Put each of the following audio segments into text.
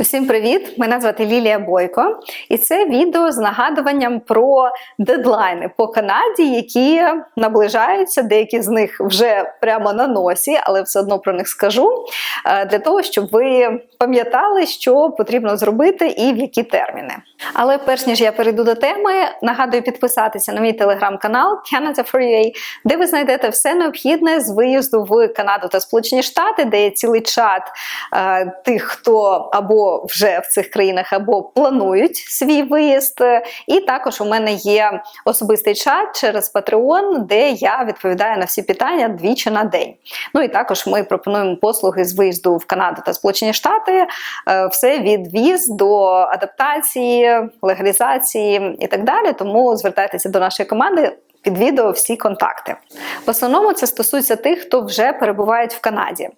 Усім привіт! Мене звати Лілія Бойко, і це відео з нагадуванням про дедлайни по Канаді, які наближаються. Деякі з них вже прямо на носі, але все одно про них скажу. е, Для того, щоб ви пам'ятали, що потрібно зробити і в які терміни. Але перш ніж я перейду до теми, нагадую підписатися на мій телеграм-канал Canada for UA, де ви знайдете все необхідне з виїзду в Канаду та Сполучені Штати, де є цілий чат е, тих, хто або вже в цих країнах, або планують свій виїзд. І також у мене є особистий чат через Patreon, де я відповідаю на всі питання двічі на день. Ну і також ми пропонуємо послуги з виїзду в Канаду та Сполучені Штати, е, все від віз до адаптації, легалізації і так далі. Тому звертайтеся до нашої команди. Під відео всі контакти. В основному це стосується тих, хто вже перебувають в Канаді.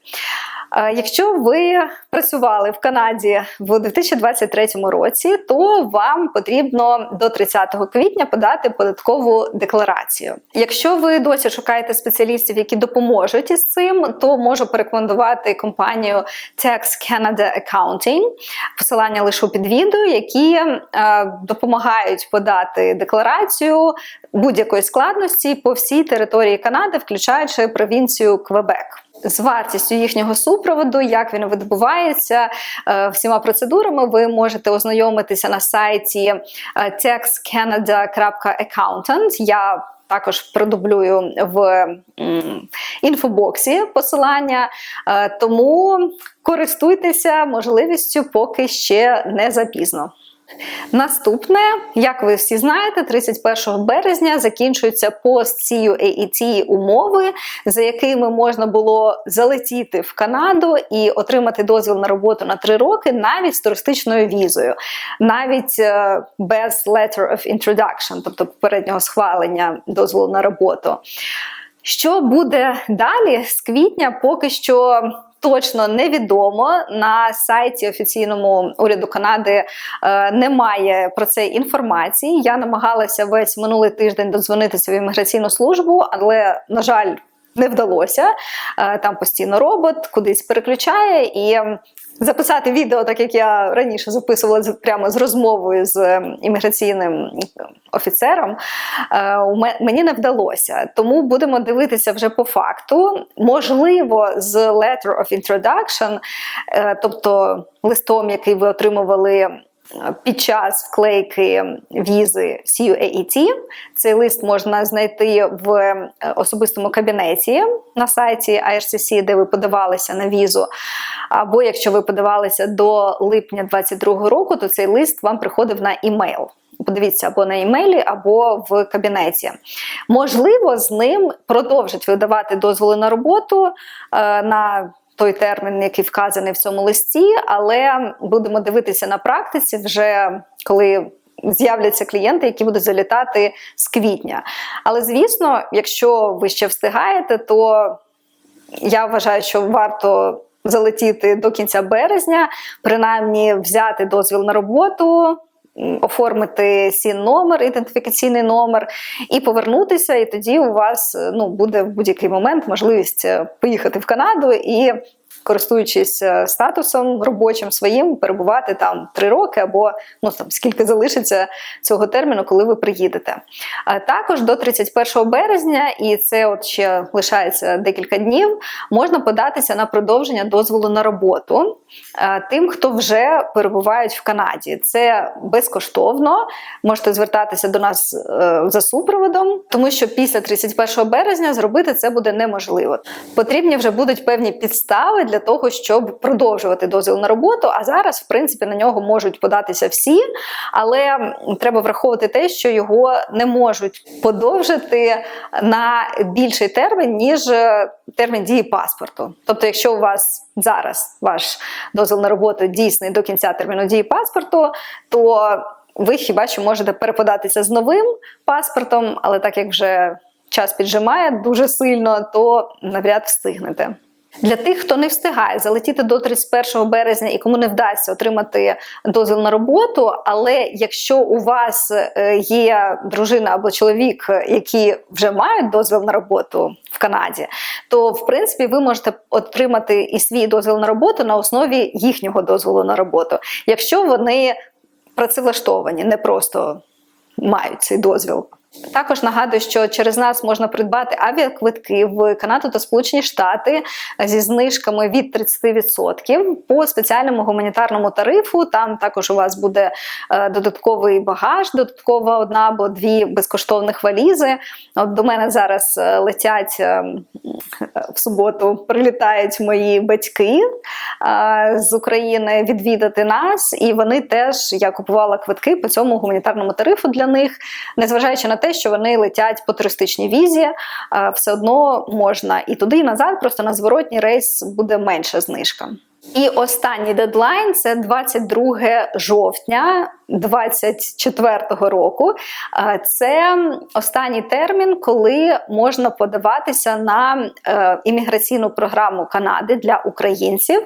Якщо ви працювали в Канаді в 2023 році, то вам потрібно до 30 квітня подати податкову декларацію. Якщо ви досі шукаєте спеціалістів, які допоможуть із цим, то можу порекомендувати компанію Tax Canada Accounting, посилання лишу під відео, які е, допомагають подати декларацію будь-якої складності по всій території Канади, включаючи провінцію Квебек. З вартістю їхнього супроводу, як він відбувається, е, всіма процедурами ви можете ознайомитися на сайті е, taxcanada.accountant. Я також продублюю в інфобоксі посилання, Е, тому користуйтеся можливістю, поки ще не запізно. Наступне, як ви всі знаєте, 31 березня закінчуються пост-CUAET умови, за якими можна було залетіти в Канаду і отримати дозвіл на роботу на 3 роки навіть з туристичною візою, навіть е, без letter of introduction, тобто попереднього схвалення дозволу на роботу. Що буде далі з квітня, поки що точно невідомо. На сайті офіційному уряду Канади е, немає про це інформації. Я намагалася весь минулий тиждень додзвонитися в імміграційну службу, але, на жаль, не вдалося. Е, Там постійно робот кудись переключає і. Записати відео, так як я раніше записувала прямо з розмовою з ем, імміграційним офіцером, е, мені не вдалося. Тому будемо дивитися вже по факту. Можливо, з letter of introduction, е, тобто листом, який ви отримували під час вклейки візи CUAET. Цей лист можна знайти в е, особистому кабінеті на сайті IRCC, де ви подавалися на візу. Або якщо ви подавалися до липня 2022 року, то цей лист вам приходив на імейл. Подивіться або на імейлі, або в кабінеті. Можливо, з ним продовжать видавати дозволи на роботу е, на той термін, який вказаний в цьому листі, але будемо дивитися на практиці вже коли. З'являться клієнти, які будуть залітати з квітня. Але звісно, якщо ви ще встигаєте, то я вважаю, що варто залетіти до кінця березня, принаймні взяти дозвіл на роботу. Оформити сін номер, ідентифікаційний номер і повернутися, і тоді у вас ну, буде в будь-який момент можливість е, поїхати в Канаду і, користуючись е, статусом робочим своїм, перебувати там три роки або ну там скільки залишиться цього терміну, коли ви приїдете. А також до 31 березня, і це от ще лишається декілька днів, можна податися на продовження дозволу на роботу е, тим, хто вже перебувають в Канаді. Це безкоштовно. Можете звертатися до нас е, за супроводом, тому що після 31 березня зробити це буде неможливо. Потрібні вже будуть певні підстави для того, щоб продовжувати дозвіл на роботу. А зараз, в принципі, на нього можуть податися всі, але треба враховувати те, що його не можуть подовжити на більший термін, ніж е, термін дії паспорту. Тобто, якщо у вас зараз ваш дозвіл на роботу дійсний до кінця терміну дії паспорту, то ви хіба що можете переподатися з новим паспортом, але так як вже час піджимає дуже сильно, то навряд встигнете. Для тих, хто не встигає залетіти до 31 березня і кому не вдасться отримати дозвіл на роботу, але якщо у вас е, є дружина або чоловік, які вже мають дозвіл на роботу в Канаді, то в принципі ви можете отримати і свій дозвіл на роботу на основі їхнього дозволу на роботу, якщо вони працевлаштовані, не просто мають цей дозвіл. Також нагадую, що через нас можна придбати авіаквитки в Канаду та Сполучені Штати зі знижками від 30% по спеціальному гуманітарному тарифу. Там також у вас буде е, додатковий багаж, додаткова одна або дві безкоштовних валізи. От до мене зараз е, летять е, в суботу, прилітають мої батьки з України відвідати нас, і вони теж я купувала квитки по цьому гуманітарному тарифу для них, незважаючи на те, що вони летять по туристичній візі, е, все одно можна і туди, і назад, просто на зворотній рейс буде менша знижка. І останній дедлайн це 22 жовтня 2024 року. Це останній термін, коли можна подаватися на е, імміграційну програму Канади для українців,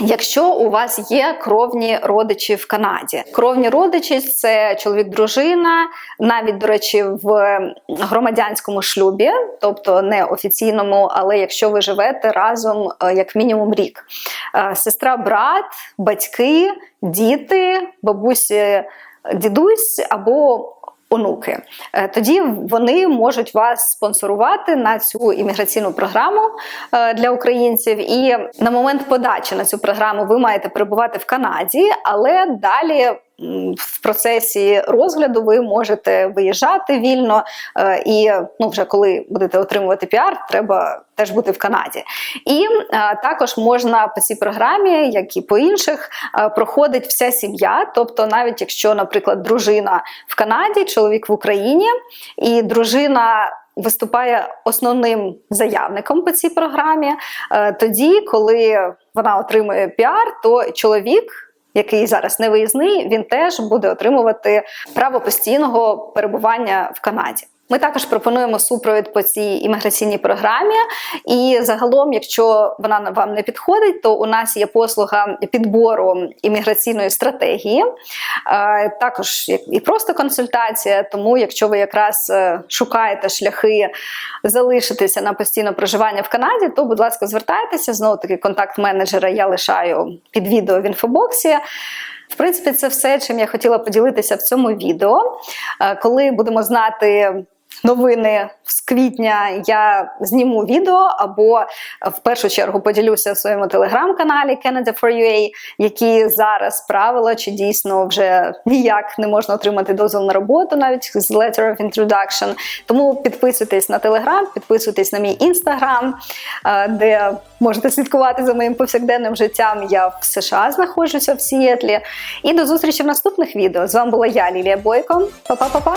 якщо у вас є кровні родичі в Канаді. Кровні родичі це чоловік, дружина, навіть до речі, в громадянському шлюбі, тобто не офіційному, але якщо ви живете разом е, як мінімум рік. Сестра, брат, батьки, діти, бабусі, дідусь або онуки. Е, Тоді вони можуть вас спонсорувати на цю імміграційну програму е, для українців. І на момент подачі на цю програму ви маєте перебувати в Канаді, але далі. В процесі розгляду ви можете виїжджати вільно, е, і ну вже коли будете отримувати піар, треба теж бути в Канаді. І е, також можна по цій програмі, як і по інших, е, проходить вся сім'я. Тобто, навіть якщо, наприклад, дружина в Канаді, чоловік в Україні, і дружина. Виступає основним заявником по цій програмі. Тоді, коли вона отримує піар, то чоловік, який зараз не виїзний, він теж буде отримувати право постійного перебування в Канаді. Ми також пропонуємо супровід по цій імміграційній програмі. І загалом, якщо вона вам не підходить, то у нас є послуга підбору імміграційної стратегії, Е, також і просто консультація. Тому, якщо ви якраз е, шукаєте шляхи залишитися на постійне проживання в Канаді, то, будь ласка, звертайтеся. Знову таки, контакт менеджера я лишаю під відео в інфобоксі. В принципі, це все, чим я хотіла поділитися в цьому відео. Е, Коли будемо знати новини з квітня, я зніму відео або е, в першу чергу поділюся в своєму телеграм-каналі Canada for UA, які зараз правила, чи дійсно вже ніяк не можна отримати дозвіл на роботу, навіть з Letter of Introduction. Тому підписуйтесь на телеграм, підписуйтесь на мій інстаграм, е, де можете слідкувати за моїм повсякденним життям. Я в США знаходжуся в Сіетлі. І до зустрічі в наступних відео. З вами була я, Лілія Бойко. Па-па-па-па!